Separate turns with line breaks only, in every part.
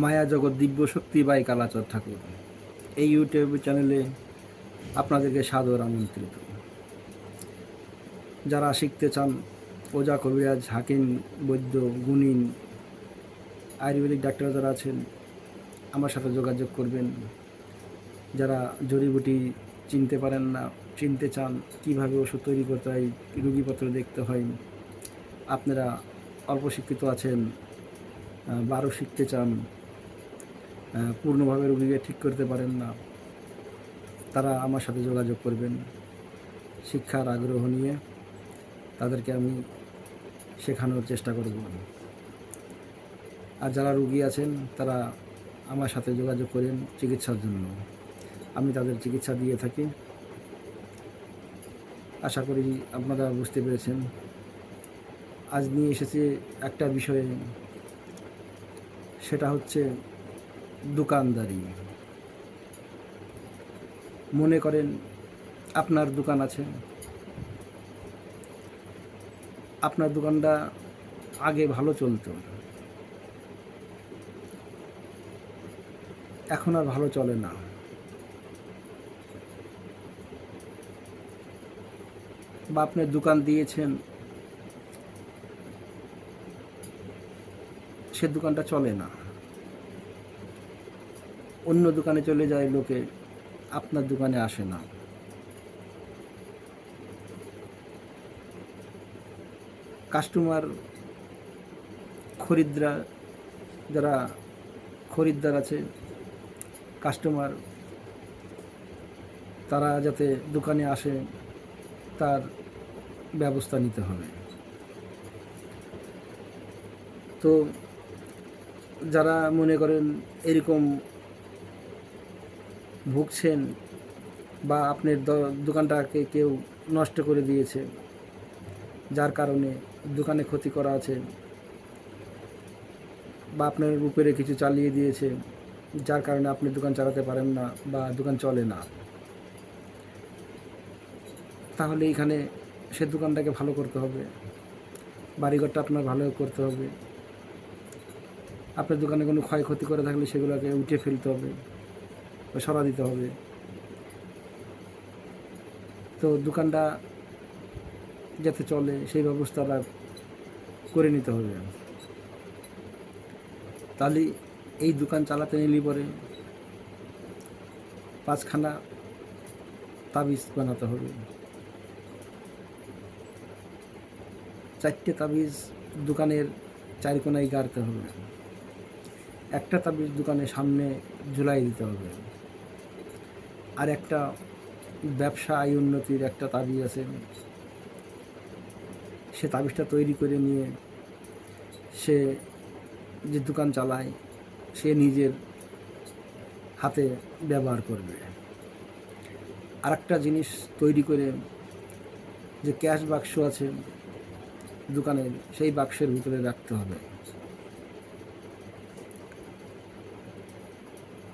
মায়া জগৎ দিব্য শক্তি বাই কালাচর ঠাকুর। এই ইউটিউব চ্যানেলে আপনাদেরকে সাদর আমন্ত্রিত। যারা শিখতে চান ওজা কবিরাজ, হাকিম, বৈদ্য, গুণিন, আয়ুর্বেদিক ডাক্তার যারা আছেন, আমার সাথে যোগাযোগ করবেন। যারা জড়িবুটি চিনতে পারেন না, চিনতে চান কীভাবে ওষুধ তৈরি করতে হয়, রুগীপত্র দেখতে হয়, আপনারা অল্প শিক্ষিত আছেন বারো শিখতে চান পূর্ণভাবে রুগীকে ঠিক করতে পারেন না। তারা আমার সাথে যোগাযোগ করবেন, শিক্ষার আগ্রহ নিয়ে তাদেরকে আমি শেখানোর চেষ্টা করব। আর যারা রুগী আছেন, তারা আমার সাথে যোগাযোগ করেন চিকিৎসার জন্য। আমি তাদের চিকিৎসা দিয়ে থাকি। আশা করি আপনারা বুঝতে পেরেছেন। আজ নিয়ে এসেছি একটা বিষয়ে, সেটা হচ্ছে দোকানদারি। মনে করেন আপনার দোকান আছে। আপনার দোকানটা আগে ভালো চলতো। এখন আর ভালো চলে না। বা আপনি দোকান দিয়েছেন, সে দোকানটা চলে না। অন্য দোকানে চলে যায়, লোকে আপনার দোকানে আসে না। কাস্টমার খরিদ্রা যারা খরিদ্দার আছে, কাস্টমার, তারা যাতে দোকানে আসে, তার ব্যবস্থা নিতে হবে। তো যারা মনে করেন এরকম ভুগছেন বা আপনার দোকানটাকে কেউ নষ্ট করে দিয়েছে, যার কারণে দোকানে ক্ষতি করা আছে বা আপনার উপরে কিছু চালিয়ে দিয়েছে, যার কারণে আপনি দোকান চালাতে পারেন না বা দোকান চলে না। তাহলে এখানে সে দোকানটাকে ভালো করতে হবে, বাড়িঘরটা আপনার ভালো করতে হবে। আপনার দোকানে কোনো ক্ষয়ক্ষতি করে থাকলে সেগুলোকে উঠে ফেলতে হবে। সরা দিতে হবে। তো দোকানটা যাতে চলে, সেই ব্যবস্থাটা করে নিতে হবে। তাহলে এই দোকান চালাতে নিলে পরে পাঁচখানা তাবিজ বানাতে হবে। চারটে তাবিজ দোকানের চার কোনায় গাড়তে হবে। একটা তাবিজ দোকানের সামনে ঝুলাই দিতে হবে। আর একটা ব্যবসা আয় উন্নতির একটা তাবিজ আছে। সে তাবিজটা তৈরি করে নিয়ে সে যে দোকান চালায়, সে নিজের হাতে ব্যবহার করবে। আর একটা জিনিস তৈরি করে যে ক্যাশ বাক্স আছে দোকানের, সেই বাক্সের ভিতরে রাখতে হবে।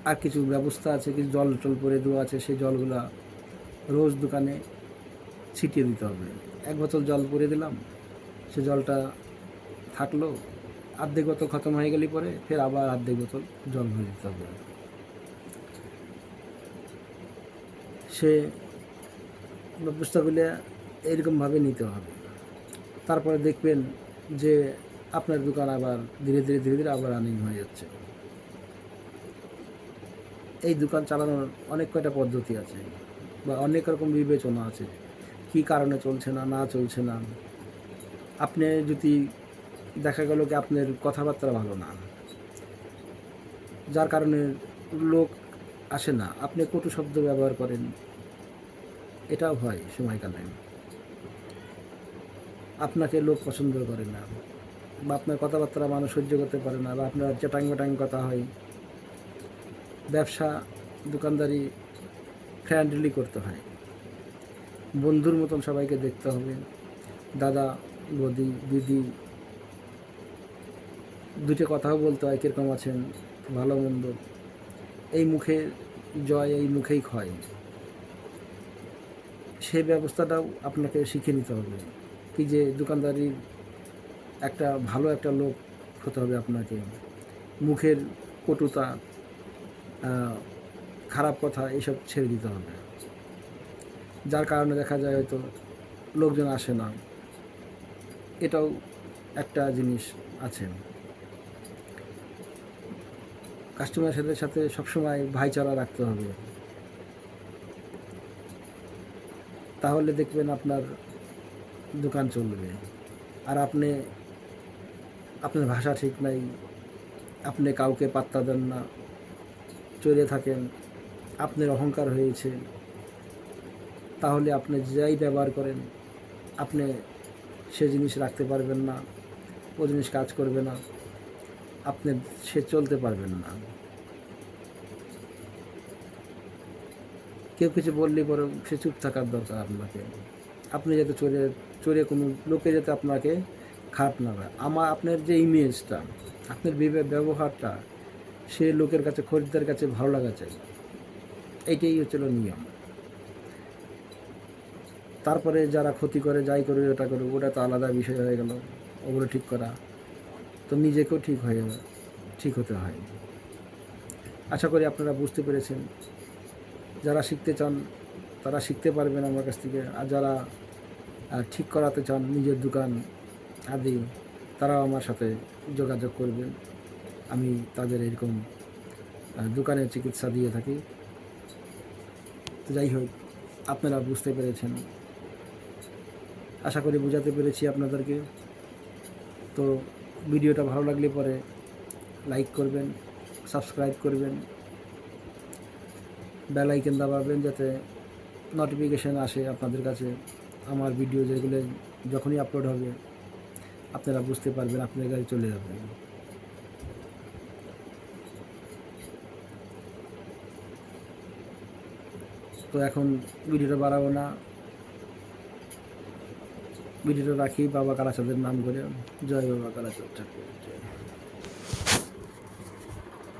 আর কিছু ব্যবস্থা আছে, কিছু জল টল পরে দেওয়া আছে, সেই জলগুলা রোজ দোকানে ছিটিয়ে দিতে হবে। এক বোতল জল পরে দিলাম, সে জলটা থাকল আর্ধেক বোতল খতম হয়ে গেলে পরে ফের আবার আর্ধেক বোতল জল ভরে দিতে হবে। সে ব্যবস্থাগুলো এরকমভাবে নিতে হবে। তারপরে দেখবেন যে আপনার দোকান আবার ধীরে ধীরে ধীরে ধীরে আবার রানিং হয়ে যাচ্ছে। দোকান চালানোর অনেক কয়টা পদ্ধতি আছে? বা অনেক রকম বিবেচনা আছে। কী কারণে চলছে না না চলছে না? আপনি যদি দেখা গেল কি আপনার কথাবার্তা ভালো না, যার কারণে লোক আসে না, আপনি কটু শব্দ ব্যবহার করেন। এটাও হয় সময়কালে। আপনাকে লোক পছন্দ করে না, বা আপনার কথাবার্তা মানুষ সহ্য করতে পারে না, বা আপনার চেটাং মেটাং কথা হয় ব্যবসা দোকানদারি ফ্রেন্ডলি করতে হয়। বন্ধুর মতন সবাইকে দেখতে হবে। দাদা, বদি, দিদি দুটো কথাও বলতে হয়, কীরকম আছেন? ভালো, মন্দ। এই মুখে জয়, এই মুখেই ক্ষয়। সেই ব্যবস্থাটাও আপনাকে শিখে নিতে হবে কি যে দোকানদারির একটা ভালো একটা লোক হতে হবে আপনাকে। মুখের কটুতা খারাপ কথা এইসব ছেড়ে দিতে হবে। যার কারণে দেখা যায় হয়তো লোকজন আসে না। এটাও একটা জিনিস আছে। কাস্টমারের সাথে সাথে সবসময় ভাইচারা রাখতে হবে। তাহলে দেখবেন আপনার দোকান চলবে। আর আপনি, আপনার ভাষা ঠিক নাই, আপনি কাউকে পাত্তা দেন না। চলে থাকেন, আপনার অহংকার হয়েছে, তাহলে আপনি যাই ব্যবহার করেন, আপনি সে জিনিস রাখতে পারবেন না, ও জিনিস কাজ করবে না, আপনি সে চলতে পারবেন না। কেউ কিছু বললে পরে সে চুপ থাকার দরকার আপনাকে। আপনি যাতে চলে চলে কোনো লোকে যাতে আপনাকে খারাপ না পায় আমার আপনার যে ইমেজটা আপনার ব্যবহারটা সে লোকের কাছে, খরিদ্দার কাছে ভালো লাগা চাই। এইটাই হচ্ছিল নিয়ম। তারপরে যারা ক্ষতি করে, যাই করে, ওটা করে, ওটা তো আলাদা বিষয় হয়ে গেল, ওগুলো ঠিক করা। তো নিজেকেও ঠিক হয়ে, ঠিক হতে হয়। আশা করি আপনারা বুঝতে পেরেছেন। যারা শিখতে চান, তারা শিখতে পারবেন আমার কাছ থেকে। আর যারা ঠিক করাতে চান, নিজের দোকান, আদি, তারাও আমার সাথে যোগাযোগ করবেন। আমি তাদের এরকম দোকানে চিকিৎসা দিয়ে থাকি। যাই হোক, আপনারা বুঝতে পেরেছেন। আশা করি বোঝাতে পেরেছি আপনাদেরকে। তো ভিডিওটা ভালো লাগলে পরে লাইক করবেন, সাবস্ক্রাইব করবেন, বেল আইকন দাবাবেন যাতে নোটিফিকেশান আসে আপনাদের কাছে। আমার ভিডিও যেগুলো, যখনই আপলোড হবে, আপনারা বুঝতে পারবেন, আপনাদের কাছে চলে যাবে। তো এখন ভিডিওটা বাড়াবো না। ভিডিওটা রাখি বাবা কালাচাঁদের নাম করে। জয় বাবা কালাচাঁদ ঠাকুর, জয়।